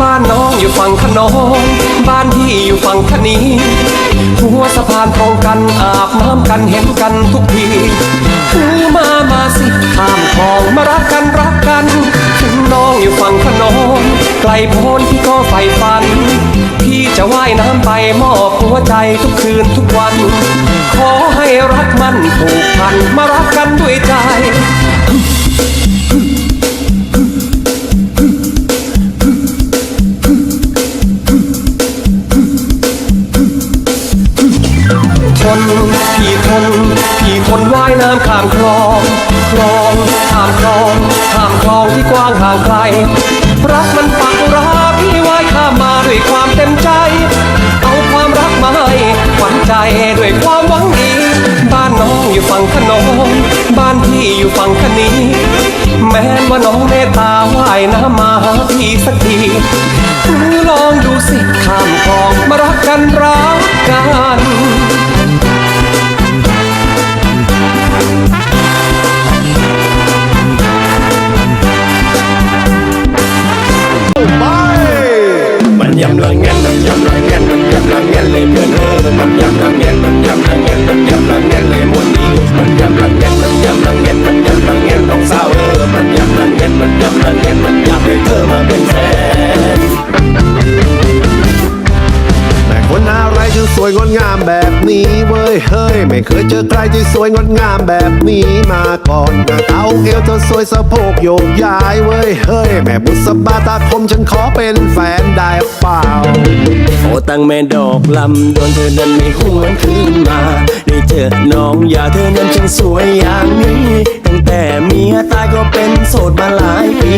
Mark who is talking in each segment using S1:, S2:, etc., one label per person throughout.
S1: บ้านน้องอยู่ฝั่งขนองบ้านพี่ อยู่ฝั่งคณีหัวสะพานตรงกันอาบน้ำกันเห็นกันทุกทีคือมามาสิข้ามคลองมารักกันรักกัน ถึงน้องอยู่ฝั่งขนองไกลโพ้นพี่ก็ใฝ่ฝัน พี่จะว่ายน้ำไปมอบหัวใจทุกคืนทุกวัน ขอให้รักมันผูกพันมารักกันด้วยใจ ว่ายน้ำข้ามคลองคลองข้ามคลองข้ามคลองที่กว้างห่างไกลรักมันปักราพี่ว่ายข้ามมาด้วยความเต็มใจ เอาความรักมาให้หวังใจด้วยความหวังดีบ้านน้องอยู่ฝั่งขนงบ้านพี่อยู่ฝั่งคณีแม้นว่าน้องเมตตาว่ายน้ำมาหาพี่สักทีลองดูสิข้ามคลองมารักกันรักกัน
S2: วยง
S3: ดงามแบบนี้เว้ยเฮ้ย ไม่เคยเจอใครที่สวยงดงามแบบนี้มาก่อนหน้าเท้าเอวเธอสวยสะโพกโยกย้ายเว้ยเฮ้ย แม่บุษบาตาคมฉันขอเป็นแฟนได้เปล่า
S2: โอตั้งแม่ดอกลำโดนเธอนั้นไม่หวนคืนมา ได้เจอน้องอย่าเธอนั้นช่างสวยอย่างนี้ตั้งแต่เมียตายก็เป็นโสดมาหลายปี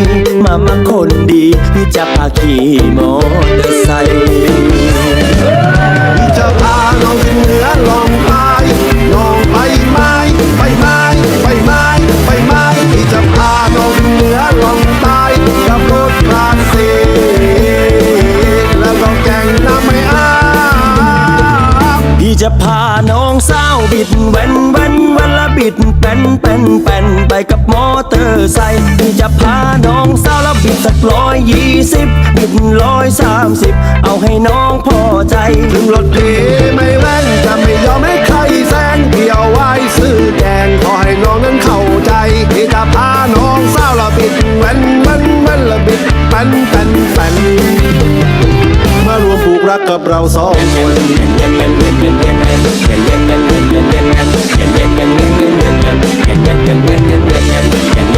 S2: มามาคนดีพี่จะพาขี่มอเตอร์ไซค์
S3: จะพาน้องสา
S2: วบิดแวนแวนวันละบิดเป็นเป็นเป็นไปกับมอเตอร์ไซค์พี่จะพาน้องสาวละบิดสักร้อยยี่สิบบิดร้อยสามสิบเอาให้น้องพอใจ
S3: ถึงรถดีไม่แล่นจะไม่ยอมให้ใครแซงเดียวไว้ซื้อแกงขอให้น้องนั้นเข้าใจที่จะพาน้องสาวละบิดแวนแวนแวนละบิดเป็นเป็นเป็น รักกับเราสองคน
S2: เ